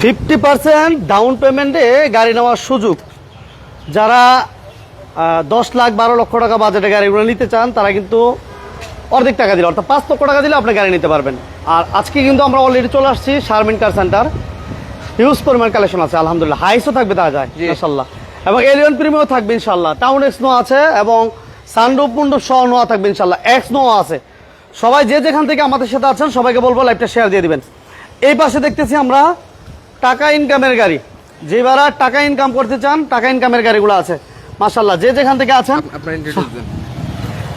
Fifty percent down পেমেন্টে গাড়ি নেওয়ার সুযোগ। যারা দশ লাখ বারো লক্ষ টাকা বাজেটে গাড়িগুলো নিতে চান তারা কিন্তু অর্ধেক টাকা দিলে অর্থাৎ পাঁচ লক্ষ টাকা দিলে আপনি গাড়ি নিতে পারবেন। আর আজকে কিন্তু আমরা অলরেডি চলে আসছি শারমিন কার সেন্টার হিউজ পরিমাণ কালেকশন আছে আলহামদুলিল্লাহ। হাইসও থাকবে তা যায় ইনশাল্লাহ এবং এলিয়ন প্রিমিয়াম থাকবে ইনশাল্লাহ টাউন এক্স নো আছে এবং সানরুপ মুন্ডুপ সহ নোয়া থাকবে ইনশাল্লাহ এক্স নো আছে। সবাই যে যেখান থেকে আমাদের সাথে আছেন সবাইকে বলব লাইভটা শেয়ার দিয়ে দিবেন। এই পাশে দেখতেছি আমরা টাকা ইনকামের গাড়ি। যে যারা টাকা ইনকাম করতে চান টাকা ইনকামের গাড়িগুলো আছে। মাশাল্লাহ যে যেখান থেকে আছেন।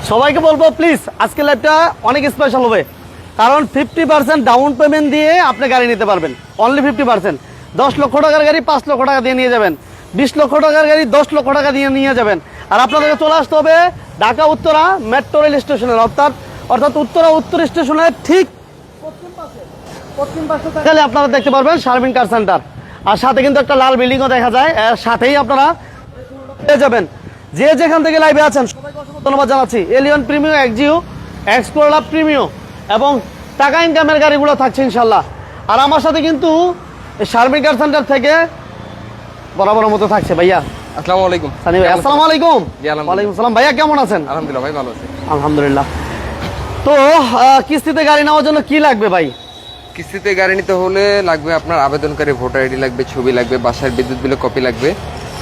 সবাইকে বলব প্লিজ আজকে লাইভটা অনেক স্পেশাল হবে। কারণ ফিফটি পার্সেন্ট ডাউন পেমেন্ট দিয়ে আপনি গাড়ি নিতে পারবেন। অনলি ফিফটি পার্সেন্ট দশ লক্ষ টাকার গাড়ি পাঁচ লক্ষ টাকা দিয়ে নিয়ে যাবেন। বিশ লক্ষ টাকার গাড়ি দশ লক্ষ টাকা দিয়ে নিয়ে যাবেন। আর আপনাদেরকে চলে আসতে হবে ঢাকা উত্তরা মেট্রো রেল স্টেশনের অর্থাৎ অর্থাৎ উত্তরা উত্তর স্টেশনের ঠিক তাহলে আপনারা দেখতে পারবেন শারমিন কার সেন্টার। আর সাথে কিন্তু একটা লাল বিল্ডিংও দেখা যায়। এর সাথেই আপনারা পেয়ে যাবেন। যে যেখান থেকে লাইভে আছেন সবাইকে অসংখ্য ধন্যবাদ জানাচ্ছি। Allion Premio Axio Explorer Premio এবং টাকা ইনকামের গাড়িগুলো থাকছে ইনশাল্লাহ আর আমার সাথে কিন্তু এই শারমিন কার সেন্টার থেকে বরাবর মতো থাকছে ভাইয়া। আসসালামু আলাইকুম। সানি ভাই আসসালামু আলাইকুম। ওয়ালাইকুম আসসালাম। ভাইয়া কেমন আছেন? আলহামদুলিল্লাহ ভাই ভালো আছি। আলহামদুলিল্লাহ। তো কিস্তিতে গাড়ি নেওয়ার জন্য কি লাগবে ভাই? কিস্তিতে গাড়ি নিতে হলে লাগবে আপনার আবেদনকারী ভোটার আইডি লাগবে, ছবি লাগবে, বাসার বিদ্যুৎ বিলের কপি লাগবে।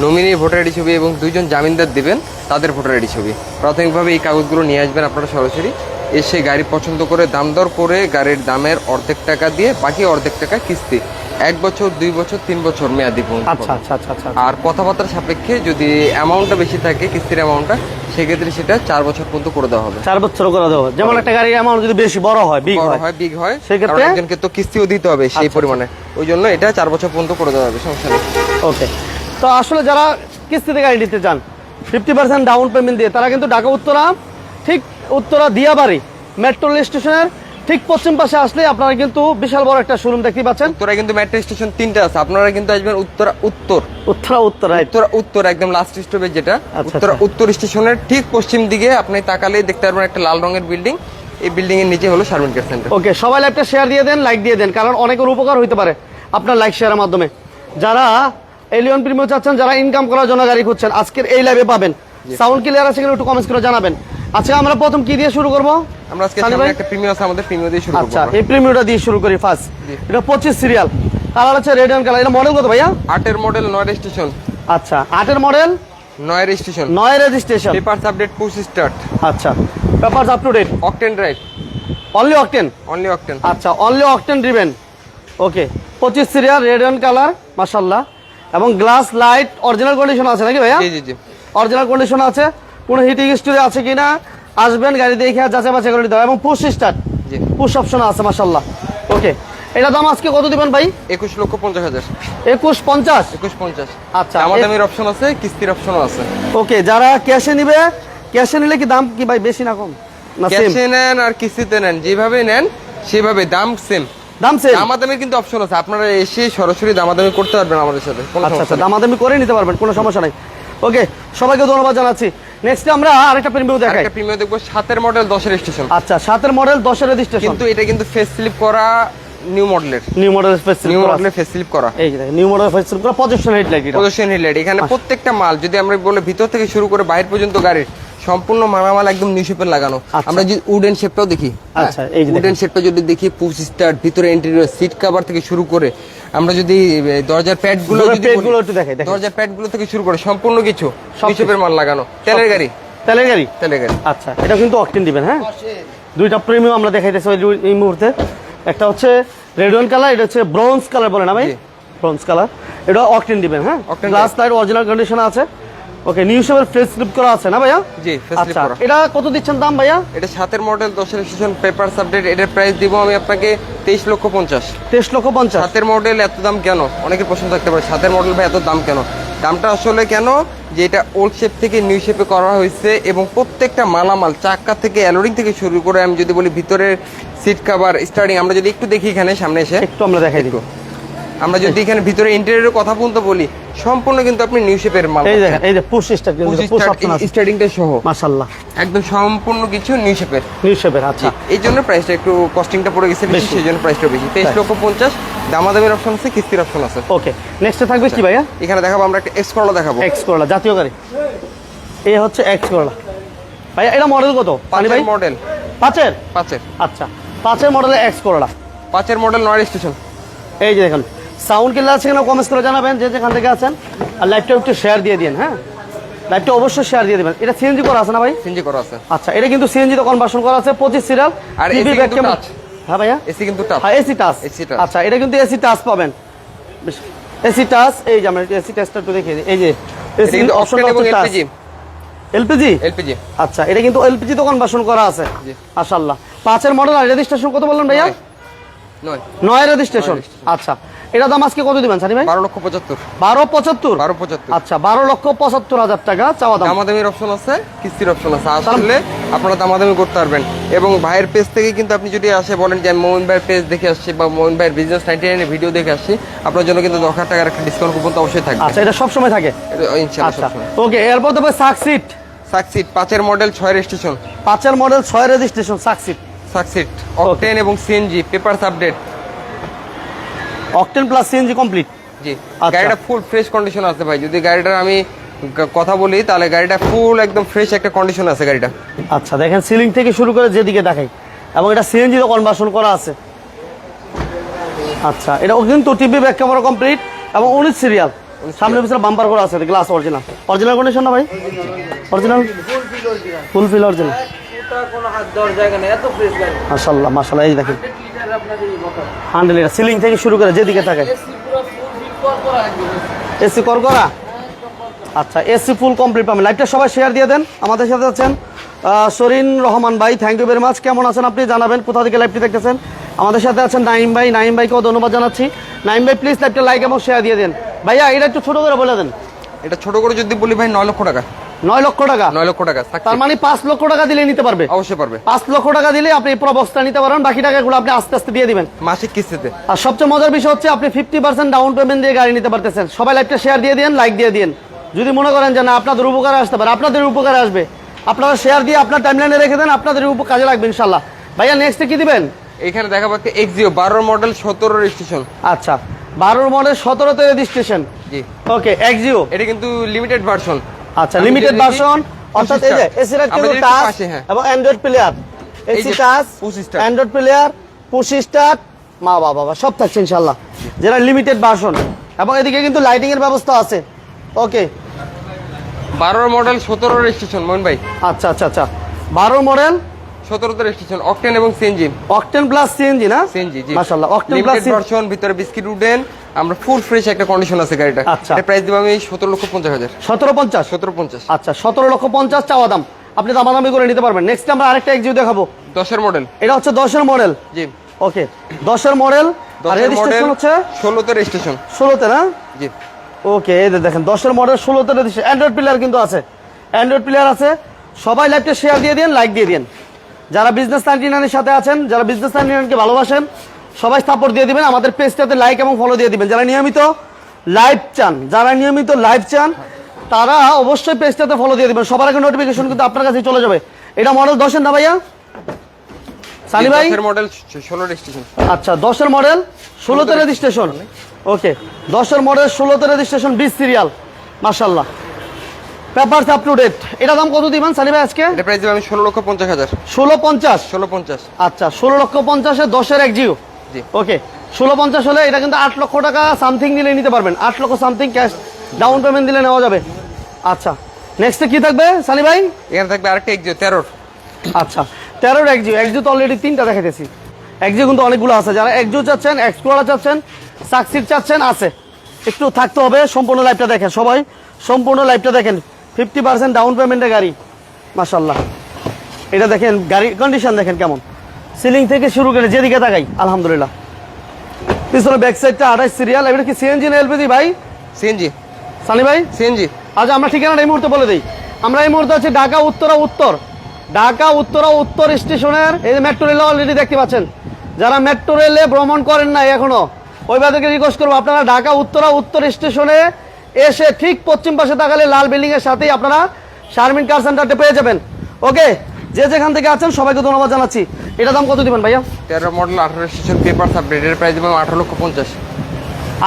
নমিনির ভোটার আইডি ছবি এবং দুইজন জামিনদার দিবেন, তাদের ভোটার আইডি ছবি। প্রাথমিকভাবে এই কাগজগুলো নিয়ে আসবেন আপনারা সরাসরি। এসে গাড়ি পছন্দ করে দাম দর করে গাড়ির দামের অর্ধেক টাকা দিয়ে বাকি অর্ধেক টাকা কিস্তি। এক বছর দুই বছর তিন বছর মেয়াদি আচ্ছা আচ্ছা আচ্ছা আচ্ছা। আর কথাবার্তার সাপেক্ষে যদি অ্যামাউন্টটা বেশি থাকে কিস্তির অ্যামাউন্টটা সেক্ষেত্রে সেটা চার বছর পর্যন্ত করে দেওয়া হবে। চার বছর করে দেবো যেমন একটা গাড়ির অ্যামাউন্ট যদি বেশি বড় হয় বিগ হয় হয় বিগ হয় সেক্ষেত্রে? একজনকে তো কিস্তিও দিতে হবে সেই আচ্ছা, পরিমাণে। ওই জন্য এটা চার বছর পর্যন্ত করে দেওয়া হবে সমস্যা নেই। ওকে। তো আসলে যারা কিস্তিতে গাড়ি নিতে চান ফিফটি পার্সেন্ট ডাউন পেমেন্ট দিয়ে তারা কিন্তু ঢাকা উত্তরা ঠিক উত্তরা দিয়াবাড়ি মেট্রো রেল স্টেশনের ঠিক পশ্চিম পাশে আসলে আপনারা কিন্তু বিশাল বড় একটা শোরুম দেখতে পাচ্ছেন। উত্তরা কিন্তু মেট্রো স্টেশন তিনটা আছে। আপনারা কিন্তু আসবেন উত্তরা উত্তর। উত্তরা উত্তরা উত্তরা উত্তর একদম লাস্ট স্টপে যেটা। আচ্ছা, উত্তরা আচ্ছা। উত্তর স্টেশনের ঠিক পশ্চিম দিকে আপনি তাকালে দেখতে পারবেন একটা লাল রঙের বিল্ডিং এই বিল্ডিং এর নিচে হলো শারমিন কেয়ার সেন্টার ওকে সবাই লাইভটা শেয়ার দিয়ে দেন লাইক দিয়ে দেন কারণ অনেকের উপকার হইতে পারে আপনার লাইক শেয়ারের মাধ্যমে। যারা এলিয়ন প্রিমিয়াম চাচ্ছেন যারা ইনকাম করার জন্য গাড়ি খুঁজছেন আজকের এই লাইভে পাবেন। সাউন্ড ক্লিয়ার আছে কিনা একটু কমেন্টস করে জানাবেন। আজকে আমরা প্রথম কি দিয়ে শুরু করব? আমরা আজকে সামনে একটা প্রিমিয়াম আছে আমাদের প্রিমিয়াম দিয়ে শুরু করব আচ্ছা এই প্রিমিয়ামটা দিয়ে শুরু করি ফার্স্ট এটা পঁচিশ সিরিয়াল কালার হচ্ছে রেড অ্যান্ড কালার এটা মডেল কত ভাইয়া? আটের মডেল নয় স্টেশন আচ্ছা আটের মডেল নয় স্টেশন নয় registration papers update push start আচ্ছা papers up to date octane drive only octane only octane আচ্ছা অনলি অকটেন ড্রিভেন ওকে পঁচিশ সিরিয়াল রেড অ্যান্ড কালার মাসাল্লাহ এবং গ্লাস লাইট অরিজিনাল কন্ডিশন আছে নাকি ভাইয়া? জি জি জি। অরিজিনাল কন্ডিশন আছে। কোনো হিটিং হিস্টোরি আছে কিনা আসবেন গাড়ি দেখে যাচাই বাছাই করে নিতে হবে। এবং পুশ স্টার্ট জি। পুশ অপশন আছে মাসাল্লাহ ওকে এটা দাম আজকে কত দিবেন ভাই? একুশ লক্ষ পঞ্চাশ হাজার। একুশ পঞ্চাশ? একুশ পঞ্চাশ। আচ্ছা, আমার দামের অপশন আছে কিস্তির অপশনও আছে। ওকে যারা ক্যাশে নিবে ক্যাশে নিলে কি দাম কি ভাই বেশি না কম? ক্যাশে নেন আর কিস্তিতে নেন যেভাবে নেন সেভাবে দাম সেম দাম সেম দামাদামির কিন্তু অপশন আছে। আপনারা এসে সরাসরি দামাদামি করতে পারবেন আমাদের সাথে। আচ্ছা আচ্ছা। দামাদামি করে নিতে পারবেন কোনো সমস্যা নাই। ওকে সবাইকে ধন্যবাদ জানাচ্ছি। নেক্সট আমরা আরেকটা প্রিমিয়াম দেখাই। একটা প্রিমিয়াম দেখব সাতের মডেল দশের স্টেশন আচ্ছা সাতের মডেল দশের রেজিস্ট্রেশন কিন্তু এটা কিন্তু ফেস স্লিপ করা নিউ মডেলের নিউ মডেল ফেস নিউ মডেলের ফেস স্লিপ করা। এই দেখেন নিউ মডেল স্লিপ করা পজিশন হেডলাইট এটা। পজিশন হেডলাইট এখানে প্রত্যেকটা মাল যদি আমরা বলে ভিতর থেকে শুরু করে বাইরে পর্যন্ত গাড়ির সম্পূর্ণ মালামাল একদম নিউ শেপের লাগানো। আচ্ছা। আমরা যদি উডেন শেপটাও দেখি আচ্ছা, এই উডেন শেপটা যদি দেখি পুশ স্টার্ট ভিতরে ইন্টেরিয়র সিট কভার থেকে শুরু করে আমরা যদি দরজার প্যাডগুলো একটু দেখাই। দরজার প্যাডগুলো থেকে শুরু করে সম্পূর্ণ কিছু নিউ শেপের মাল লাগানো। তেলের গাড়ি। তেলের গাড়ি? তেলের গাড়ি। আচ্ছা এটা কিন্তু অকটেন দিবেন হ্যাঁ? দুইটা প্রিমিয়াম আমরা দেখাইতেছি এই মুহূর্তে। একটা হচ্ছে রেড ওয়ান কালার এটা হচ্ছে ব্রোঞ্জ কালার বলে না ভাই। ব্রোঞ্জ কালার এটা অকটেন দিবেন হ্যাঁ? গ্লাস লাইট অরিজিনাল কন্ডিশন আছে। ওকে নিউ শেপের ফেস স্লিপ করা আছে না ভাইয়া? জি স্লিপ আচ্ছা করা। এটা কত দিচ্ছেন দাম ভাইয়া? এটা সাতের মডেল দশের স্টেশন পেপার আপডেট এটার প্রাইস দিব আমি আপনাকে তেইশ লক্ষ পঞ্চাশ। তেইশ লক্ষ পঞ্চাশ। সাতের মডেল এত দাম কেন? অনেকের প্রশ্ন থাকতে পারে সাতের মডেল ভাই এত দাম কেন? দামটা আসলে কেন? যে এটা ওল্ড শেপ থেকে নিউ শেপে করা হয়েছে এবং প্রত্যেকটা মালামাল চাক্কা থেকে অ্যালোরিং থেকে শুরু করে আমি যদি বলি ভিতরের সিট কাভার স্টার্টিং আমরা যদি একটু দেখি এখানে সামনে এসে। একটু আমরা দেখাই দিব আমরা যদি এখানে ভিতরে ইন্টেরিয়রের কথা বলতে বলি সম্পূর্ণ কিন্তু আপনি নিউ শেপের মাল এই দেখেন এই যে পুশ কিন্তু পুশ অপশন আছে। স্টার্টিংটা সহ। মাশাআল্লাহ। একদম সম্পূর্ণ কিছু নিউ শেপের নিউ শেপের আচ্ছা। এই জন্য প্রাইসটা একটু কস্টিংটা পড়ে গেছে বেশি। সেই জন্য প্রাইসটা বেশি। তেইশ তাই। লক্ষ পঞ্চাশ দামাদামির অপশন আছে কিস্তির অপশন আছে। ওকে নেক্সটে থাকবে কি ভাইয়া? এখানে দেখাবো আমরা একটা এক্স করলা দেখাবো। এক্স করলা জাতীয় গাড়ি। এই হচ্ছে এক্স করলা ভাইয়া এটা মডেল কত? পানি ভাই? মডেল পাঁচের? পাঁচের। আচ্ছা পাঁচের মডেলে এক্স করলা পাঁচের মডেল নয় স্টেশন এই যে দেখুন সাউন্ড আছে কিনা কমেন্টস করে জানাবেন যে যেখান থেকে আছেন। আর লাইভটা একটু শেয়ার দিয়ে দিন হ্যাঁ? লাইভটা অবশ্যই শেয়ার দিয়ে দেবেন। এটা সিএনজি করা আছে না ভাই? সিনজি করা আছে। আচ্ছা এটা কিন্তু সিএনজি তো কনভার্সন করা আছে পঁচিশ সিরিয়াল আর AC কিন্তু touch। হ্যাঁ ভাইয়া? এসি কিন্তু টাচ হ্যাঁ এসি টাচ AC touch। আচ্ছা এটা কিন্তু এসি টাচ পাবেন। এসি টাচ এই যে আমরা এসি টাচটা একটু দেখিয়ে দিই। এই যে এটা কিন্তু অপশন এবং এলপিজি এলপিজি এলপিজি আচ্ছা এটা কিন্তু এলপিজি তো কনভার্সন করা আছে। মাশাআল্লাহ। পাঁচের মডেল আর রেজিস্ট্রেশন কত বললেন ভাইয়া? নয়। নয়। রেজিস্ট্রেশন আচ্ছা। এটা দাম আজকে কত দিবেন সানি ভাই? বারো লক্ষ পঁচাত্তর। বারো পঁচাত্তর? বারো পঁচাত্তর। আচ্ছা বারো লক্ষ পঁচাত্তর হাজার টাকা চাওয়া দাম। দামাদামির অপশন আছে কিস্তির অপশন আছে। আসলে আপনারা দামাদামি করতে পারবেন। এবং ভাইয়ের পেজ থেকে কিন্তু আপনি যদি আসে বলেন যে আমি মোহন ভাইয়ের পেজ দেখে আসছি বা মোহন ভাইয়ের বিজনেস নাইনটি নাইনের ভিডিও দেখে আসছি আপনার জন্য কিন্তু দশ হাজার টাকার একটা ডিসকাউন্ট কুপন তো অবশ্যই থাকবে। আচ্ছা এটা সবসময় থাকে? ইনশাআল্লাহ আচ্ছা ওকে এরপর তবে সাকসিট সাকসিট পাঁচের মডেল ছয় স্টেশন পাঁচের মডেল ছয় রেজিস্ট্রেশন সাকসিট সাকসিট অকটেন এবং CNG papers update octane plus CNG complete জি। আচ্ছা। গাড়িটা ফুল ফ্রেশ কন্ডিশন আছে ভাই। যদি গাড়িটার আমি কথা বলি তাহলে গাড়িটা ফুল একদম ফ্রেশ একটা কন্ডিশন আছে গাড়িটা। আচ্ছা দেখেন সিলিং থেকে শুরু করে যেদিকে দেখাই এবং এটা সিএনজি তো কনভার্সন করা আছে। আচ্ছা এটা কিন্তু টিভি ব্যাক ক্যামেরা কমপ্লিট এবং উনিশ সিরিয়াল সামনে পিছনে বাম্পার করা আছে গ্লাস অরিজিনাল অরিজিনাল কন্ডিশন না ভাই? অরিজিনাল ফুল ফিল অরিজিনাল মাশাল্লাহ মাশাল্লাহ এই দেখেন। হান্ড্রেড লিটার সিলিং থেকে শুরু করে যেদিকে থাকে। এসি কর করা আচ্ছা এসি ফুল কমপ্লিট পাবেন। লাইভটা সবাই শেয়ার দিয়ে দেন। আমাদের সাথে আছেন সরিন রহমান ভাই থ্যাংক ইউ ভেরি মাচ কেমন আছেন আপনি জানাবেন কোথা থেকে লাইভটি দেখতেছেন? আমাদের সাথে আছেন নাইম ভাই। নাইম ভাইকেও ধন্যবাদ জানাচ্ছি। নাইম ভাই প্লিজ লাইভটা লাইক এবং শেয়ার দিয়ে দেন। ভাইয়া এটা একটু ছোট করে বলে দেন। এটা ছোট করে যদি বলি ভাই নয় লক্ষ টাকা। নয় লক্ষ টাকা। নয় লক্ষ টাকা তার। মানে পাঁচ লক্ষ টাকা দিলে নিতে পারবে। অবশ্যই পারবে। পাঁচ লক্ষ টাকা দিলে আপনি পুরো বস্তা নিতে পারেন বাকি টাকাগুলো আপনি আস্তে আস্তে দিয়ে দিবেন। মাসিক কিস্তিতে। আর সবচেয়ে মজার বিষয় হচ্ছে আপনি ফিফটি পার্সেন্ট ডাউন পেমেন্ট দিয়ে গাড়ি নিতে পারতেছেন। সবাই লাইভটা শেয়ার দিয়ে দিন লাইক দিয়ে দিন যদি মনে করেন যে না আপনাদের উপকারে আসতে পারে আপনাদের উপকারে আসবে। আপনারা শেয়ার দিয়ে আপনার টাইমলাইনে রেখে দেন আপনাদের উপ কাজে লাগবে ইনশাল্লাহ ভাইয়া নেক্সটে কি দিবেন? এখানে দেখাবো একটা এক্সিও বারো মডেল সতেরো রেজিস্ট্রেশন আচ্ছা বারোর মডেল সতেরোতে রেজিস্ট্রেশন জি। ওকে এক্সিও এটা কিন্তু লিমিটেড ভার্সন আচ্ছা লিমিটেড ভার্সন অর্থাৎ এই যে এসি রাইট কিন্তু টাচ হ্যাঁ। এবং Android player AC touch Android player push start মা বাবা বাবা সব থাকছে ইনশাল্লাহ যেটা লিমিটেড ভার্সন এবং এদিকে কিন্তু লাইটিং এর ব্যবস্থা আছে। ওকে বারো মডেল সতেরো রেজিস্ট্রেশন মোহন ভাই। আচ্ছা আচ্ছা আচ্ছা। বারো মডেল সতেরোতে রেজিস্ট্রেশন অকটেন এবং সিএনজি অকটেন প্লাস সিএনজি না? সিএনজি জি। মাশাআল্লাহ অকটেন প্লাস ভার্সন ভিতরে বিস্কিট উডেন আমরা ফুল ফ্রেশ একটা কন্ডিশন আছে গাড়িটা। আচ্ছা। প্রাইস দিব আমি সতেরো লক্ষ পঞ্চাশ হাজার। সতেরো পঞ্চাশ? সতেরো পঞ্চাশ। আচ্ছা সতেরো লক্ষ পঞ্চাশ চাওয়া দাম। আপনি দামাদামি করে নিতে পারবেন। নেক্সট আমরা আরেকটা এক্সিউ দেখাবো। দশের মডেল এটা হচ্ছে দশের মডেল জি। ওকে দশের মডেল আর রেজিস্ট্রেশন হচ্ছে? ষোলোতে রেজিস্ট্রেশন ষোলোতে না? জি। ওকে এই দেখেন দশের মডেল ষোলোতে রেজিস্ট্রেশন অ্যান্ড্রয়েড প্লেয়ার কিন্তু আছে। অ্যান্ড্রয়েড প্লেয়ার আছে। সবাই লাইভটা শেয়ার দিয়ে দিন লাইক দিয়ে দিন যারা বিজনেস নাইনটি নাইনের সাথে আছেন যারা বিজনেস নাইনটি নাইনকে ভালোবাসেন সবাই সাপোর্ট দিয়ে দিবেন আমাদের পেজটাতে লাইক এবং ফলো দিয়ে দিবেন। যারা নিয়মিত লাইভ চান যারা নিয়মিত লাইভ চান তারা অবশ্যই পেজটাতে ফলো দিয়ে দিবেন। সবার আগে নোটিফিকেশন কিন্তু আপনার কাছে চলে যাবে। এটা মডেল দশের না ভাইয়া? সানি ভাই? মডেল ষোলো রেজিস্ট্রেশন আচ্ছা দশের মডেল ষোলোতে রেজিস্ট্রেশন ওকে দশের মডেল ষোলোতে রেজিস্ট্রেশন বিশ সিরিয়াল মার্শাল্লাহ পেপারস আপ টু ডেট এটা দাম কত দিবেন সানি ভাই আজকে? এটা প্রাইস দিব আমি ষোলো লক্ষ পঞ্চাশ হাজার। ষোলো পঞ্চাশ? ষোলো পঞ্চাশ। আচ্ছা ষোলো লক্ষ পঞ্চাশে দশের এক জিও। ওকে ষোলো পঞ্চাশ হলে এটা কিন্তু আট লক্ষ টাকা সামথিং দিলে নিতে পারবেন। আট লক্ষ সামথিং ক্যাশ ডাউন পেমেন্ট দিলে নেওয়া যাবে। আচ্ছা নেক্সটে কি থাকবে সানি ভাই? এখানে থাকবে আরেকটা এক্সিও তেরোর। আচ্ছা তেরোর একজিও একজিও তো অলরেডি তিনটা দেখাইতেছি। একজিও কিন্তু অনেকগুলো আছে। যারা একজিও চাচ্ছেন এক্সপ্লোরা চাচ্ছেন সাকসিড চাচ্ছেন আছে। একটু থাকতে হবে সম্পূর্ণ লাইভটা দেখেন সবাই। সম্পূর্ণ লাইভটা দেখেন। ফিফটি পার্সেন্ট ডাউন পেমেন্টের গাড়ি। মাসাল্লাহ এটা দেখেন গাড়ির কন্ডিশন দেখেন কেমন। সিলিং থেকে শুরু করে যেদিকে তাকাই আলহামদুলিল্লাহ। পিছনে ব্যাক সাইডটা আঠাশ সিরিয়াল এটা কি সিএনজি না এলপিজি ভাই? সিএনজি সানি ভাই? সিএনজি আচ্ছা আমরা ঠিকানাটা এই মুহূর্তে বলে দিই। আমরা এই মুহূর্তে আছি ঢাকা উত্তরা উত্তর। ঢাকা উত্তরা উত্তর স্টেশনের এই যে মেট্রো রেল অলরেডি দেখতে পাচ্ছেন। যারা মেট্রো রেলে ভ্রমণ করেন নাই এখনও ওই বাদেরকে রিকোয়েস্ট করব আপনারা ঢাকা উত্তরা উত্তর স্টেশনে এসে ঠিক পশ্চিম পাশে তাকালে লাল বিল্ডিং এর সাথেই আপনারা শারমিন কার সেন্টারটা পেয়ে যাবেন। ওকে যে যেখান থেকে আছেন সবাইকে ধন্যবাদ জানাচ্ছি। এটা দাম কত দিবেন ভাইয়া? তেরো মডেল আঠারো স্টেশন পেপার সাবডেট এর প্রাইস দেবো আঠারো লক্ষ পঞ্চাশ।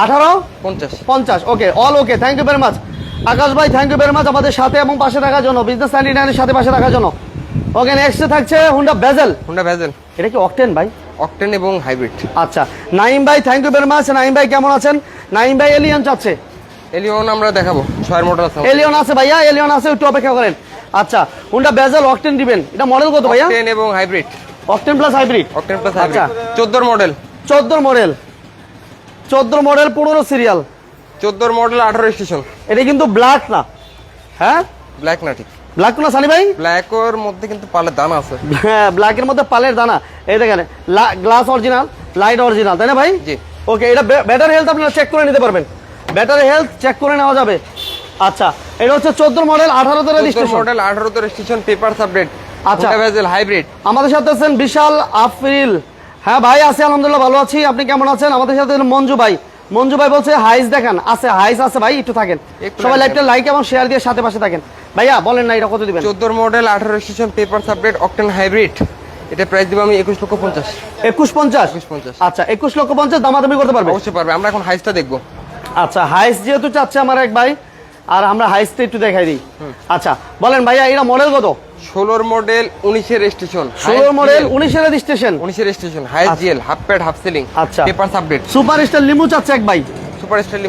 আঠারো? পঞ্চাশ। পঞ্চাশ okay all okay thank you very much Akash ভাই থ্যাংক ইউ ভেরি মাচ আমাদের সাথে এবং পাশে থাকার জন্য বিজনেস নাইনটি নাইনের সাথে পাশে থাকার জন্য। ওকে নেক্সটে থাকছে হুন্ডা বেজেল হুন্ডা ভ্যাজেল এটা কি অকটেন ভাই? অকটেন এবং হাইব্রিড আচ্ছা নাইম ভাই thank you very much Naim ভাই কেমন আছেন? নাইম ভাই এলিয়ন চাচ্ছে। এলিয়ন আমরা দেখাবো ছয়ের মডেল আছে এলিয়ন আছে ভাইয়া এলিয়ন আছে একটু অপেক্ষা করেন। আচ্ছা হুন্ডা বেজেল অকটেন দিবেন? এটা মডেল কত ভাইয়া? অকটেন এবং hybrid octane plus hybrid octane plus. Hybrid চোদ্দোর মডেল চোদ্দ মডেল চোদ্দ মডেল পনেরো সিরিয়াল চোদ্দোর মডেল আঠারো স্টেশন এটা কিন্তু ব্ল্যাক না। হ্যাঁ? ব্ল্যাক না ঠিক। ব্ল্যাক না সানি ভাই? ব্ল্যাকর মধ্যে কিন্তু পালের দানা আছে। হ্যাঁ ব্ল্যাকের মধ্যে পালের দানা। এই দেখেন গ্লাস অরিজিনাল লাইট অরিজিনাল তাই না ভাই? জি। ওকে এটা ব্যাটারি হেলথ আপনারা চেক করে নিতে পারবেন। ব্যাটারি হেলথ চেক করে নেওয়া যাবে। আচ্ছা এটা হচ্ছে চোদ্দ মডেল আঠারো তেরো চোদ্দোর রেজিস্ট্রেশন মডেল আঠারো স্টেশন পেপার সাবডেট আচ্ছা। ভ্যাজেল হাইব্রিড আমাদের সাথে আছেন বিশাল আফরিল। হ্যাঁ ভাই আছি আলহামদুলিল্লাহ ভালো আছি। আপনি কেমন আছেন? আমাদের সাথে মঞ্জু ভাই। মঞ্জু ভাই বলছে হাইস দেখেন। আছে হাইস আছে ভাই একটু থাকেন। সবাই লাইভটা লাইক এবং শেয়ার দিয়ে সাথে পাশে থাকেন। ভাইয়া বলেন না এটা কত দিবেন? চোদ্দোর মডেল আঠারো স্টেশন পেপার সাবডেট অকটেন হাইব্রিড এটা প্রাইস দেবো আমি একুশ লক্ষ পঞ্চাশ। একুশ পঞ্চাশ? আচ্ছা একুশ লক্ষ পঞ্চাশ দামাদামি করতে পারবে? অবশ্যই পারবে আমরা এখন হাইসটা দেখব। আচ্ছা হাইস যেহেতু চাচ্ছে আমার এক ভাই আর আমরা হাইসটা একটু দেখাই দিই। আচ্ছা বলেন ভাইয়া এটা মডেল কত? ষোলোর মডেল উনিশের স্টেশন ষোলোর মডেল উনিশের রেজিস্ট্রেশন উনিশের station high GL half pad half ceiling আচ্ছা। পেপার সাবডেট সুপার স্টার লিমু চাচ্ছে এক ভাই।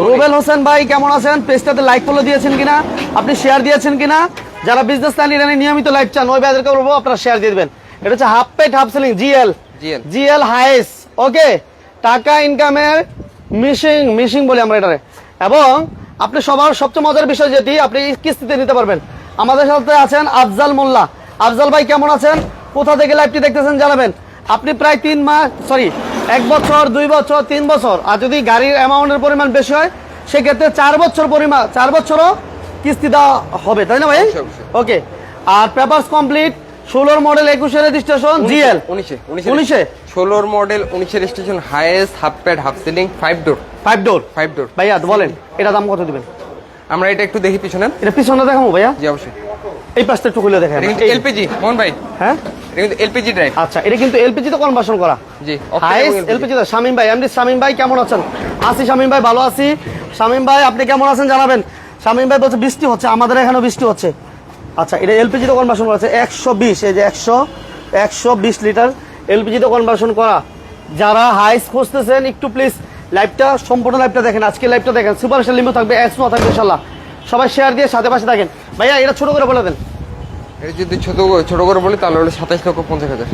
রুবেল হোসেন ভাই কেমন আছেন? পেজটাতে লাইক ফলো দিয়েছেন কিনা? আপনি শেয়ার দিয়েছেন কিনা? যারা বিজনেস লাইন ইরানি নিয়মিত লাইভ চান ওই ভাইদেরকে বলব আপনারা শেয়ার দিয়ে দেবেন। এটা হচ্ছে half pad half ceiling GL GL GL Hiace okay টাকা ইনকামের মিশিং মিশিং বলি আমরা এটারে। এবং আপনি সবার সবচেয়ে মজার বিষয় যেটি আপনি কিস্তিতে নিতে পারবেন। আমাদের সাথে আছেন আফজাল মোল্লা। আফজাল ভাই কেমন আছেন? কোথা থেকে লাইভটি দেখতেছেন জানাবেন। আপনি প্রায় তিন মাস সরি এক বছর দুই বছর তিন বছর। আর যদি গাড়ির অ্যামাউন্টের পরিমাণ বেশি হয় সেক্ষেত্রে চার বছর পরিমাণ চার বছরও কিস্তি দেওয়া হবে তাই না ভাই। ওকে আর পেপারস কমপ্লিট ষোলোর মডেল একুশের রেজিস্ট্রেশন জিএল উনিশে উনিশে ষোলোর মডেল উনিশের station highest half pad half ceiling five door five door five door ভাইয়া বলেন এটা দাম কত দিবেন? আমরা এটা একটু দেখি পিছনে। এটা পিছনে দেখাবো ভাইয়া? জি অবশ্যই। এই পাশটা একটু খুলে দেখেন এটা এলপিজি মোহন ভাই। হ্যাঁ? এটা কিন্তু এলপিজি ড্রাইভ আচ্ছা এটা কিন্তু এলপিজি তো কনভার্সন করা। জি হাইস এলপিজি তো। শামিম ভাই এমডি শামিম ভাই কেমন আছেন? আছি শামিম ভাই ভালো আছি। শামিম ভাই আপনি কেমন আছেন জানাবেন? শামিম ভাই বলছে বৃষ্টি হচ্ছে আমাদের এখানেও বৃষ্টি হচ্ছে। আচ্ছা এটা এলপিজি তো কনভার্সন করা আছে। একশো বিশ, এই যে একশো একশো বিশ লিটার এলপিজি তো কনভার্সন করা। যারা হাইস খুঁজতেছেন, একটু প্লিজ লাইভটা সম্পূর্ণ লাইভটা দেখেন। আজকে লাইভটা দেখেন। সুপার স্টার লিমিট থাকবে এক্সনো থাকবে, ইনশাল্লাহ। সবাই শেয়ার দিয়ে সাথে পাশে থাকেন। ভাইয়া, এটা ছোটো করে বলে দেন। এটা যদি ছোট ছোট করে বলি তাহলে হলো লক্ষ পঞ্চাশ হাজার।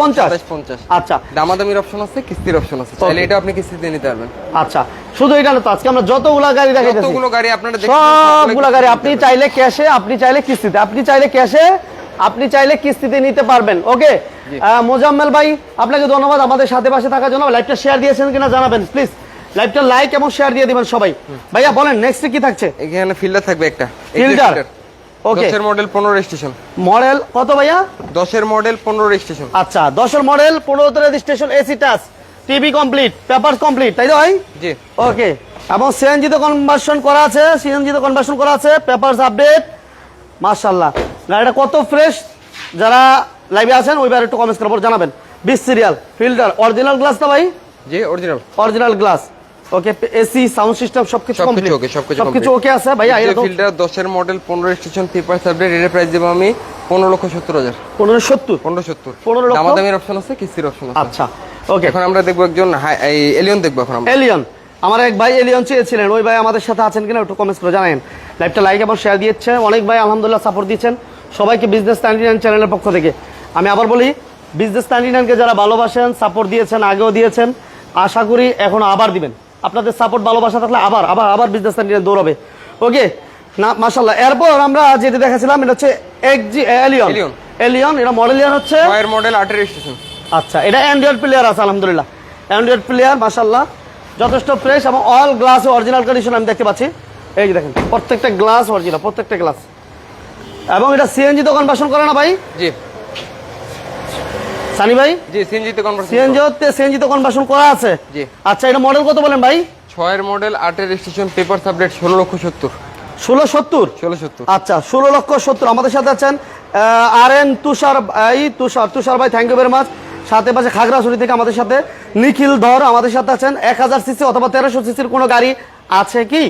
পঞ্চাশ? পঞ্চাশ। আচ্ছা। দামাদামির অপশন আছে কিস্তির অপশন আছে। চাইলে এটা আপনি কিস্তিতে নিতে পারবেন। আচ্ছা। শুধু এটা না তো আজকে আমরা যতগুলা গাড়ি দেখাইতেছি যতগুলো গাড়ি আপনারা সবগুলা গাড়ি আপনি চাইলে ক্যাশে আপনি চাইলে কিস্তিতে আপনি চাইলে ক্যাশে আপনি চাইলে কিস্তিতে নিতে পারবেন। ওকে মোজাম্মেল ভাই আপনাকে ধন্যবাদ আমাদের সাথে পাশে থাকার জন্য। লাইভটা শেয়ার দিয়েছেন কিনা জানাবেন প্লিজ লাইভটা লাইক এবং শেয়ার দিয়ে দিবেন সবাই। ভাইয়া বলেন নেক্সট কি থাকছে? এখানে ফিল্টার থাকবে একটা। Fielder? ওকে দশের মডেল পনেরো স্টেশন মডেল কত ভাইয়া? দশের মডেল পনেরো স্টেশন আচ্ছা দশের মডেল পনেরো registration AC touch TV complete paper complete তাই তো ভাই? জি। ওকে এবং সিএনজি তো কনভার্সন করা আছে সিএনজি তো কনভার্সন করা আছে পেপারস আপডেট মাশাল্লাহ গাড়িটা কত ফ্রেশ যারা লাইভে আছেন ওইবার একটু কমেন্টস করে জানাবেন। বিশ সিরিয়াল ফিল্টার অরিজিনাল গ্লাস না ভাই? জি original original glass okay AC sound system সবকিছু কমপ্লিট okay, সবকিছু সবকিছু ওকে আছে? এটা তো ফিল্টার দশের মডেল পনেরো স্টেশন পেপার সাবডেট এর প্রাইস দেবো আমি পনেরো লক্ষ সত্তর হাজার। পনেরো সত্তর? পনেরো সত্তর। 15 লক্ষ? দামাদামির অপশন আছে কিস্তির অপশন আছে। আচ্ছা ওকে এখন আমরা দেখব একজন এই এলিয়ন দেখব এখন আমরা। এলিয়ন আমার এক ভাই এলিয়ন চেয়েছিলেন। ওই ভাই আমাদের সাথে আছেন কিনা একটু কমেন্টস করে জানেন লাইভটা লাইক এবং শেয়ার দিয়েছে। অনেক ভাই আলহামদুলিল্লাহ সাপোর্ট দিচ্ছেন সবাইকে বিজনেস নাইনটি নাইন চ্যানেলের পক্ষ থেকে। আমি আবার বলি বিজনেস নাইনটি নাইনকে যারা ভালোবাসেন সাপোর্ট দিয়েছেন আগেও দিয়েছেন আশা করি এখন আবার দিবেন। আপনাদের সাপোর্ট ভালোবাসা থাকলে আবার আবার আবার বিজনেস নিয়ে দৌড়াবে। ওকে না মাশাল্লাহ এরপর আমরা যেটা দেখাছিলাম এটা হচ্ছে এক্সজি এলিয়ন এলিয়ন এটা মডেল ইয়ার হচ্ছে ছয়ের মডেল আটের স্টেশন আচ্ছা এটা অ্যান্ড্রয়েড প্লেয়ার আছে আলহামদুলিল্লাহ। অ্যান্ড্রয়েড প্লেয়ার মাশাল্লাহ যথেষ্ট ফ্রেশ এবং অল গ্লাস অরিজিনাল কন্ডিশন আমি দেখতে পাচ্ছি। এই যে দেখেন প্রত্যেকটা গ্লাস অরিজিনাল প্রত্যেকটা গ্লাস এবং এটা সিএনজি তো কনভার্সন করে না ভাই? জি। সানি ভাই? জি সিএনজিতে কনভার্সন সিএনজি হতে সিএনজি তো কনভার্সন করা আছে? জি। আচ্ছা এটা মডেল কত বলেন ভাই? ছয়ের মডেল আটের স্টেশন পেপার সাবডেট ষোলো লক্ষ সত্তর। ষোলো সত্তর? ষোলো সত্তর। আচ্ছা ষোলো লক্ষ সত্তর। আমাদের সাথে আছেন আর এন তুষার এই তুষার তুষার ভাই থ্যাংক ইউ ভেরি মাচ সাথে পাশে খাগড়াছড়ি থেকে আমাদের সাথে নিখিল ধর আমাদের সাথে আছেন। এক হাজার সিসি অথবা তেরোশো সিসির কোনো গাড়ি আছে কি।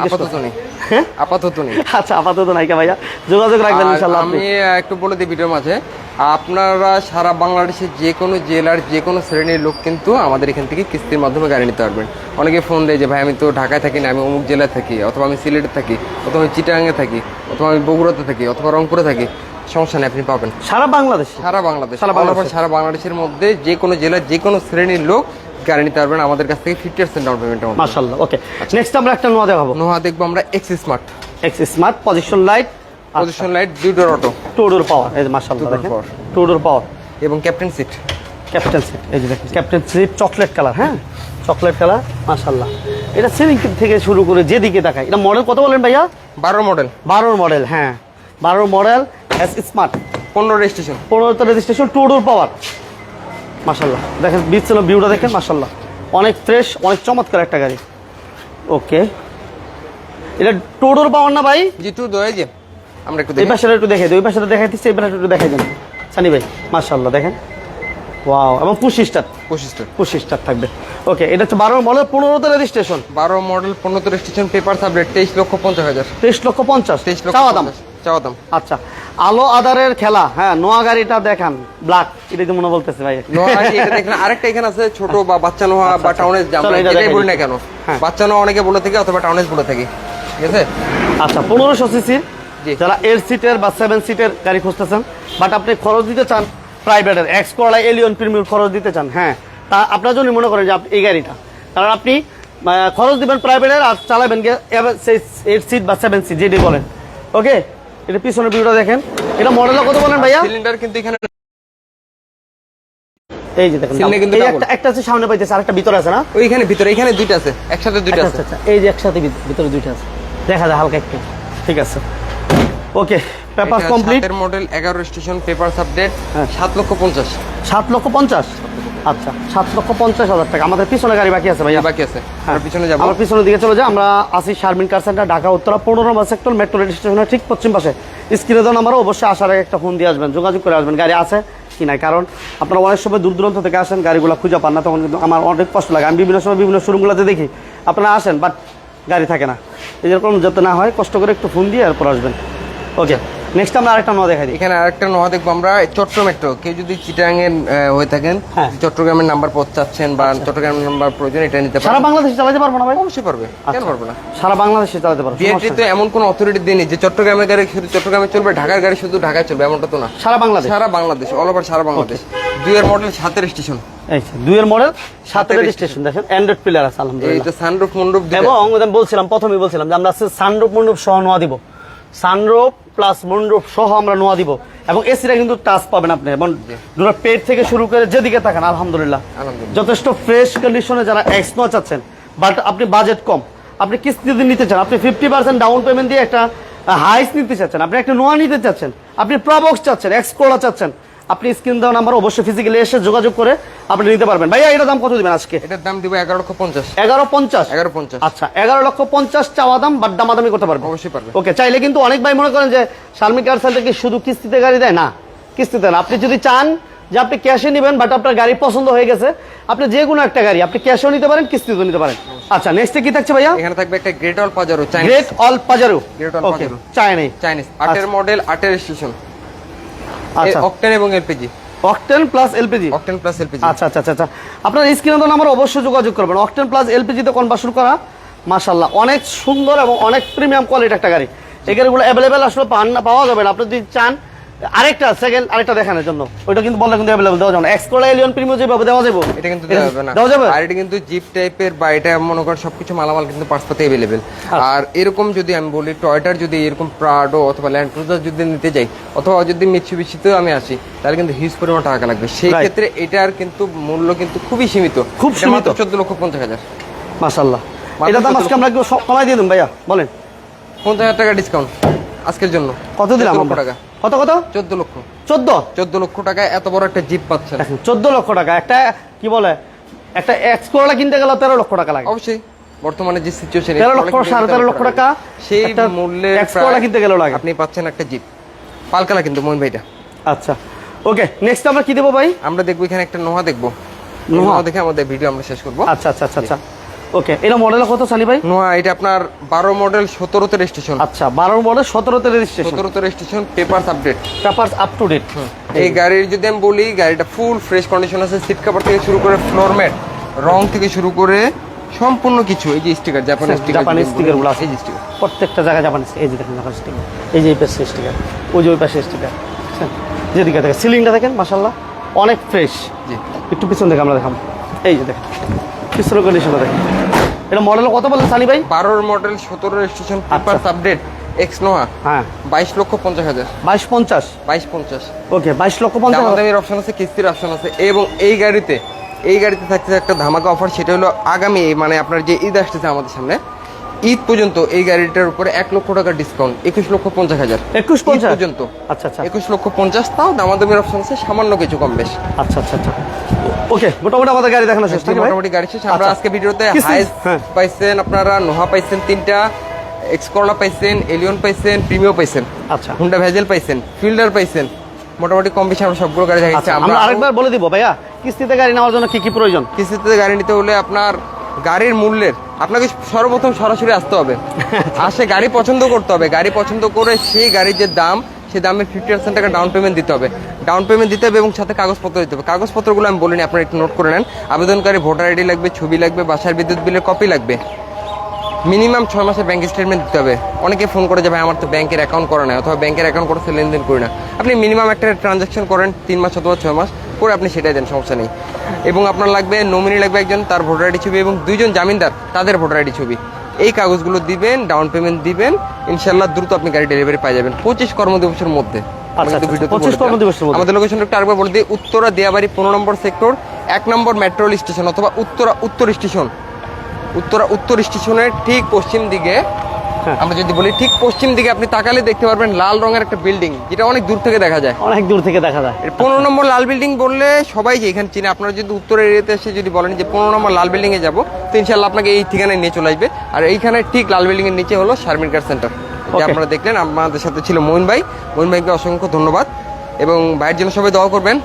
আপাতত নেই। হ্যাঁ? আপাতত নেই। আচ্ছা আপাতত নাইকা ভাইয়া। যোগাযোগ রাখবেন আমি একটু বলে দিই ভিডিওর মাঝে আপনারা সারা বাংলাদেশের যে কোনো জেলার যে কোনো শ্রেণির লোক কিন্তু আমাদের এখান থেকে কিস্তির মাধ্যমে গাড়ি নিতে পারবেন। অনেকে ফোন দেয় যে ভাই আমি তো ঢাকায় থাকি না আমি অমুক জেলায় থাকি অথবা আমি সিলেটে থাকি অথবা আমি চিটাগাঙে থাকি অথবা আমি বগুড়াতে থাকি অথবা রংপুরে থাকি। সমস্যা নেই আপনি পাবেন। সারা বাংলাদেশ? সারা বাংলাদেশ? সারা বাংলাদেশের মধ্যে যে কোনো জেলার যে কোনো শ্রেণির লোক গাড়ি নিতে পারবেন। আমাদের কাছ থেকে ফিফটি পার্সেন্ট ডাউন পেমেন্টের মধ্যে। মাশাল্লাহ ওকে। নেক্সট আমরা একটা নোয়া দেখাবো। নোহা দেখব আমরা X smart X smart position light position light দুই door auto two door power এই মাশাল্লাহ দেখেন। টু ডোর পাওয়ার এবং ক্যাপ্টেন সিট ক্যাপ্টেন সিট এই যে দেখেন ক্যাপ্টেন সিট চকলেট কালার হ্যাঁ? চকলেট কালার মাশাল্লাহ এটা সিলিং থেকে শুরু করে যেদিকে দেখায়। এটা মডেল কত বলেন ভাইয়া? বারো মডেল বারোর মডেল হ্যাঁ। বারোর মডেল এস স্মার্ট পনেরো রেজিস্ট্রেশন পনেরোতে রেজিস্ট্রেশন টু ডোর পাওয়ার মাশাল্লাহ দেখেন বিচ ছিল ভিউটা দেখেন মাশাল্লাহ অনেক ফ্রেশ অনেক চমৎকার একটা গাড়ি। ওকে এটা টু ডোর পাওয়ার না ভাই? জি টু দোয়ে যে আমরা একটু এই পাশে একটু দেখাই দিই ওই পাশে দেখাই দিচ্ছি এই পাশে একটু দেখাই দেন সানি ভাই মাশাল্লাহ দেখেন। ওয়াও এবং পঁচিশ স্টার পঁচিশ স্টার থাকবে। ওকে এটা হচ্ছে বারো মডেল পনেরোতে রেজিস্ট্রেশন বারো মডেল পনেরো রেজিস্ট্রেশন পেপার সাবলেট তেইশ লক্ষ পঞ্চাশ হাজার। তেইশ লক্ষ পঞ্চাশ। তেইশ লক্ষ চাওয়া দাম। চাওয়া দাম। আচ্ছা। আলো আদারের খেলা হ্যাঁ নোয়া গাড়িটা দেখান ব্ল্যাক এটা কি মনে বলতেছে ভাই দেখলেন আরেকটা এখানে আছে ছোট বা বাচ্চা নোয়া বা আচ্ছা। টাউনের চলো, আমরা এটা যেটাই দেখাই বলি না কেন হ্যাঁ। বাচ্চা নোহা অনেকে বলে থাকে অথবা টাউনেজ বলে থাকে ঠিক আছে আচ্ছা পনেরোশো সিসির জি। যারা এইট সিটের বা সেভেন সিটের গাড়ি খুঁজতেছেন বাট আপনি খরচ দিতে চান প্রাইভেটের এক্স করলা এলিয়ন প্রিমিয়াম খরচ দিতে চান হ্যাঁ তা আপনার জন্য মনে করেন যে আপ- এই গাড়িটা কারণ আপনি খরচ দিবেন প্রাইভেটের আর চালাবেন এইট সিট বা সেভেন সিট যেটি বলেন ওকে এটা পিছনের ভিউটা দেখেন। এটা মডেলটা কত বলেন ভাইয়া? সিলিন্ডার কিন্তু এখানে এই যে দেখেন একটা আছে সামনে পাইতেছে আরেকটা ভিতরে আছে না? ওইখানে ভিতরে এখানে দুইটা আছে একসাথে দুইটা আচ্ছা আছে। আচ্ছা আচ্ছা, এই যে একসাথে ভিতরে দুইটা আছে। দেখা যায় হালকা একটু। ঠিক আছে। ওকে পেপার কমপ্লিট সাতের মডেল এগারো স্টেশন পেপার আপডেট হ্যাঁ। সাত লক্ষ পঞ্চাশ। সাত লক্ষ পঞ্চাশ? আচ্ছা সাত লক্ষ পঞ্চাশ হাজার টাকা। আমাদের পিছনে গাড়ি বাকি আছে ভাইয়া। বাকি আছে। হ্যাঁ। আমরা পিছনে যাব। আমরা পিছনের দিকে চলে যাই। আমরা আসি শারমিন কার সেন্টার ঢাকা উত্তরা পনেরো নম্বর সেক্টর মেট্রো রেল স্টেশনের ঠিক পশ্চিম পাশে। স্ক্রিনে দেওয়া নাম্বারও অবশ্যই আসার আগে একটা ফোন দিয়ে আসবেন। যোগাযোগ করে আসবেন। গাড়ি আছে কি নাই? কারণ আপনারা অনেক সময় দূর দূরান্ত থেকে আসেন গাড়িগুলো খুঁজে পান না তখন কিন্তু আমার অনেক কষ্ট লাগে। আমি বিভিন্ন সময় বিভিন্ন শোরুমগুলোতে দেখি। আপনারা আসেন বাট গাড়ি থাকে না। এই যেরকম যাতে না হয় কষ্ট করে একটু ফোন দিয়ে এরপর আসবেন। ওকে নেক্সট আমরা আরেকটা নোয়া দেখাই দিই। এখানে আরেকটা নোয়া দেখব আমরা চট্ট মেট্রো কেউ যদি চিটাঙের হয়ে থাকেন হ্যাঁ। আচ্ছা। চট্টগ্রামের নাম্বার পৌঁছাচ্ছেন বা চট্টগ্রামের নাম্বার প্রয়োজন এটা নিতে সারা বাংলাদেশে চালাতে পারব না ভাই? অবশ্যই পারবে। কেন আচ্ছা। পারবে না? সারা বাংলাদেশে চালাতে পারব বিআরটি তো। এমন কোন অথরিটি দেয়নি যে চট্টগ্রামের গাড়ি শুধু চট্টগ্রামে চলবে ঢাকার গাড়ি শুধু ঢাকায় চলবে এমনটা তো না। সারা বাংলাদেশ। সারা বাংলাদেশ অল ওভার সারা বাংলাদেশ। দুইয়ের মডেল সাতের স্টেশন দুইয়ের মডেল সাতের রেজিস্ট্রেশন দেখেন অ্যান্ড্রয়েড প্লেয়ার আছে আলহামদুলিল্লাহ। তো সানরুফ মন্ডপ এবং আমি বলছিলাম প্রথমেই বলছিলাম যে আমরা সানরূপ মন্ডপ সহ নোয়া দিব। সানরূপ প্লাস মনরোপ সহ আমরা নোয়া দিব। এবং এসিটা কিন্তু টাচ পাবেন আপনি। এবং দুটো পেট থেকে শুরু করে যেদিকে থাকেন আলহামদুলিল্লাহ। যথেষ্ট ফ্রেশ কন্ডিশনে যারা এক্স নোয়া চাচ্ছেন বাট আপনি বাজেট কম। আপনি কিস্তিতে নিতে চান আপনি ফিফটি পার্সেন্ট ডাউন পেমেন্ট দিয়ে একটা হাইস নিতে চাচ্ছেন। আপনি একটা নোয়া নিতে চাচ্ছেন। আপনি প্রবক্স চাচ্ছেন এক্স কোলা চাচ্ছেন। আপনি স্ক্রিন দেওয়া নাম্বার অবশ্যই ফিজিক্যালি এসে যোগাযোগ করে আপনি নিতে পারবেন। ভাইয়া এটা দাম কত দিবেন আজকে? এটার দাম দিব এগারো লক্ষ পঞ্চাশ। এগারো পঞ্চাশ? এগারো পঞ্চাশ। আচ্ছা এগারো লক্ষ পঞ্চাশ চাওয়া দাম বাট দামাদামি করতে পারব অবশ্যই পারবে। ওকে চাইলে কিন্তু অনেক ভাই মনে করেন যে শারমিক কার সেন্টার কি শুধু কিস্তিতে গাড়ি দেয়? না কিস্তিতে না। আপনি যদি চান যে আপনি ক্যাশে নেবেন বাট আপনার গাড়ি পছন্দ হয়ে গেছে আপনি যে কোনো একটা গাড়ি আপনি ক্যাশেও নিতে পারেন কিস্তিতেও নিতে পারেন। আচ্ছা নেক্সটে কি থাকছে ভাইয়া? এখানে থাকবে একটা Great Wall Pajero Chinese Great Wall Pajero okay Pajero। চায় নেই চাইনিজ আটের মডেল আটের স্টেশন আচ্ছা। অকটেন এবং LPG octane plus LPG octane plus LPG আচ্ছা আচ্ছা আচ্ছা আচ্ছা। আপনার স্ক্রিনে তো নাম্বার অবশ্যই যোগাযোগ করবেন। অক্টেন প্লাস এলপিজিতে কনভার্সন করা? মাশাল্লাহ অনেক সুন্দর এবং অনেক প্রিমিয়াম কোয়ালিটি একটা গাড়ি। এই গাড়িগুলো অ্যাভেলেবেল আসলে পান না পাওয়া যাবে না। আপনি যদি চান আরেকটা সেকেন্ড আরেকটা দেখানোর জন্য। ওইটা কিন্তু বললে কিন্তু অ্যাভেলেবেল দেওয়া যাবে না। এক্সকোলা এলিয়ন প্রিমিয়াম যেভাবে দেওয়া যাবে। এটা কিন্তু দেওয়া যাবে না। দেওয়া যাবে? আর এটা কিন্তু জিপ টাইপের বা এটা মনে করেন সবকিছু মালামাল কিন্তু পাঁচটাতে অ্যাভেলেবেল আচ্ছা। আর এরকম যদি আমি বলি টয়টার যদি এরকম প্রাডো অথবা ল্যান্ড ক্রুজার যদি নিতে যাই অথবা যদি মিৎসুবিশিতেও আমি আসি তাহলে কিন্তু হিউজ পরিমাণ টাকা লাগবে। সেই. ক্ষেত্রে এটার কিন্তু মূল্য কিন্তু খুবই সীমিত। খুব সীমিত। চোদ্দ লক্ষ পঞ্চাশ হাজার। মাশাল্লাহ মাত্র এটা দাম আজকে আমরা কমাই দিয়ে দিন ভাইয়া বলেন। পঞ্চাশ হাজার টাকা ডিসকাউন্ট আজকের জন্য। কত দিলাম আমরা? টাকা। কত কত? চোদ্দ লক্ষ। চোদ্দ? চোদ্দ লক্ষ টাকায় এত বড় একটা জিপ পাচ্ছেন। চোদ্দ লক্ষ টাকা। একটা কি বলে একটা এক্সকোলা কিনতে গেলে তেরো লক্ষ টাকা লাগে। অবশ্যই। বর্তমানে যে সিচুয়েশন তেরো লক্ষ সাড়ে তেরো লক্ষ টাকা সেই মূল্যে কিনতে গেলেও লাগে। আপনি পাচ্ছেন একটা জিপ। পালকালা কিন্তু মোহন ভাইটা। আচ্ছা। ওকে নেক্সট আমরা কি দেবো ভাই? আমরা দেখব এখানে একটা নোহা দেখব। নোহা? নোহা দেখে আমাদের ভিডিও আমরা শেষ করব। আচ্ছা আচ্ছা আচ্ছা আচ্ছা। ওকে এটা মডেল কত সানি ভাই? নোহা এটা আপনার বারো মডেল সতেরোতে রেজিস্ট্রেশন আচ্ছা বারো মডেল সতেরোতে registration সতেরোতে registration paper update papers up to date এই গাড়ির যদি আমি বলি গাড়িটা ফুল ফ্রেশ কন্ডিশন আছে সিট কাভার থেকে শুরু করে ফ্লোর ম্যাট রং থেকে শুরু করে সম্পূর্ণ কিছু এই যে স্টিকার জাপানের স্টিকার জাপানি sticker গুলো আছে। এই স্টিকার প্রত্যেকটা জায়গায় জাপানিজ এই যে দেখেন জাপানিজ স্টিকার এই যে এই পাশে স্টিকার ওই যে ওই পাশে স্টিকার যেদিকে দেখেন সিলিংটা দেখেন মাসাল্লাহ অনেক ফ্রেশ জি। একটু পিছন থেকে আমরা দেখাম এই যে দেখেন পিছনের কন্ডিশনটা দেখেন। এটা মডেল কত বললেন সানি ভাই? বারোর মডেল সতেরো registration paper update X Noah হ্যাঁ। বাইশ লক্ষ পঞ্চাশ হাজার। বাইশ পঞ্চাশ? বাইশ পঞ্চাশ। ওকে বাইশ লক্ষ পঞ্চাশ আমাদের দামাদামির অপশন আছে কিস্তির অপশন আছে এবং এই গাড়িতে এই গাড়িতে থাকছে একটা ধামাকা অফার সেটা হলো আগামী মানে আপনার যে ঈদ আসতেছে আমাদের সামনে ঈদ পর্যন্ত এই গাড়িটার উপরে এক লক্ষ টাকার ডিসকাউন্ট একুশ লক্ষ পঞ্চাশ হাজার। একুশ পঞ্চাশ? পর্যন্ত। আচ্ছা আচ্ছা। একুশ লক্ষ পঞ্চাশ তাও দামাদামির অপশন আছে সামান্য কিছু কম বেশ। আচ্ছা আচ্ছা আচ্ছা। ওকে মোটামুটি আমাদের গাড়ি দেখানো শেষ ঠিক মোটামুটি গাড়ি শেষ। আমরা আচ্ছা। আজকে ভিডিওতে কিস্তি- হাইস হ্যাঁ। পাইছেন আপনারা নোহা পাইছেন তিনটা এক্সকর্লা পাইছেন এলিয়ন পাইছেন প্রিমিও পাইছেন। আচ্ছা। হুন্ডা ভেজেল পাইছেন ফিল্ডার পাইছেন। মোটামুটি কম বেশি আমরা সবগুলো গাড়ি দেখাচ্ছি আমরা আরেকবার বলে দিব ভাইয়া কিস্তিতে গাড়ি নেওয়ার জন্য কি কি প্রয়োজন? কিস্তিতে গাড়ি নিতে হলে আপনার গাড়ির মূল্যের, আপনাকে সর্বপ্রথম সরাসরি আসতে হবে। আসে গাড়ি পছন্দ করতে হবে। গাড়ি পছন্দ করে সেই গাড়ির যে দাম, সেই দামের ফিফটি পার্সেন্ট টাকা ডাউন পেমেন্ট দিতে হবে। ডাউন পেমেন্ট দিতে হবে এবং সাথে কাগজপত্র দিতে হবে। কাগজপত্রগুলো আমি বলিনি, আপনারা একটু নোট করে নেন। আবেদনকারী ভোটার আইডি লাগবে, ছবি লাগবে, বাসার বিদ্যুৎ বিলের কপি লাগবে। মিনিমাম ছয় মাসের ব্যাংক স্টেটমেন্ট দিতে হবে। অনেকে ফোন করে যাবে আমার তো ব্যাংকের অ্যাকাউন্ট করা নাই, অথবা ব্যাংকের অ্যাকাউন্ট করতে লেনদেন করি না। আপনি মিনিমাম একটা ট্রানজাকশন করেন, তিন মাস অথবা ছয় মাস, করে আপনি সেটাই দেন, সমস্যা নেই। এবং আপনার লাগবে নমিনি লাগবে একজন তার ভোটার আইডি ছবি এবং দুইজন জামিনদার তাদের ভোটার আইডি ছবি এই কাগজগুলো দিবেন ডাউন পেমেন্ট দিবেন ইনশাল্লাহ দ্রুত আপনি গাড়ি ডেলিভারি পাই যাবেন পঁচিশ কর্মদিবসের মধ্যে আচ্ছা, কিন্তু আচ্ছা, ভিডিওতে 25 বলে দিলাম। কর্মদিবসের মধ্যে। আমাদের লোকেশনটা একটু আরেকবার বলে দিই উত্তরা দিয়াবাড়ি পনেরো নম্বর সেক্টর এক নম্বর মেট্রো স্টেশন অথবা উত্তরা উত্তর স্টেশন উত্তরা উত্তর স্টেশনের ঠিক পশ্চিম দিকে। আমরা যদি বলি ঠিক পশ্চিম দিকে আপনি তাকালে দেখতে পারবেন লাল রঙের একটা বিল্ডিং যেটা অনেক দূর থেকে দেখা যায়। অনেক দূর থেকে দেখা যায়। পনেরো নম্বর লাল বিল্ডিং বললে সবাই যে এখানে চিনে। আপনারা যদি উত্তর এরিয়াতে এসে যদি বলেন যে পনেরো নম্বর লাল বিল্ডিং এ যাব তো ইনশাল্লাহ আপনাকে এই ঠিকানায় নিয়ে চলে আসবে। আর এইখানে ঠিক লাল বিল্ডিং এর নিচে হলো শারমিন কার সেন্টার যে আপনারা দেখলেন। আমাদের সাথে ছিল মোহন ভাই। মোহন ভাইকে অসংখ্য ধন্যবাদ। এবং ভাইয়ের জন্য সবাই দোয়া করবেন।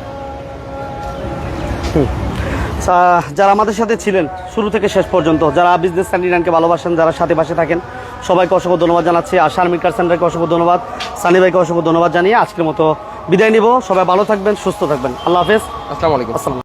যারা আমাদের সাথে ছিলেন শুরু থেকে শেষ পর্যন্ত যারা বিজনেস স্ট্যান্ডিনানকে ভালোবাসেন যারা সাথে পাশে থাকেন সবাইকে অসংখ্য ধন্যবাদ জানাচ্ছি। আর শারমিন কার সেন্টারকে অসংখ্য ধন্যবাদ। সানি ভাইকে অসংখ্য ধন্যবাদ জানিয়ে আজকের মতো বিদায় নিব। সবাই ভালো থাকবেন সুস্থ থাকবেন। আল্লাহ হাফেজ। আসসালামু আলাইকুম। আসসালাম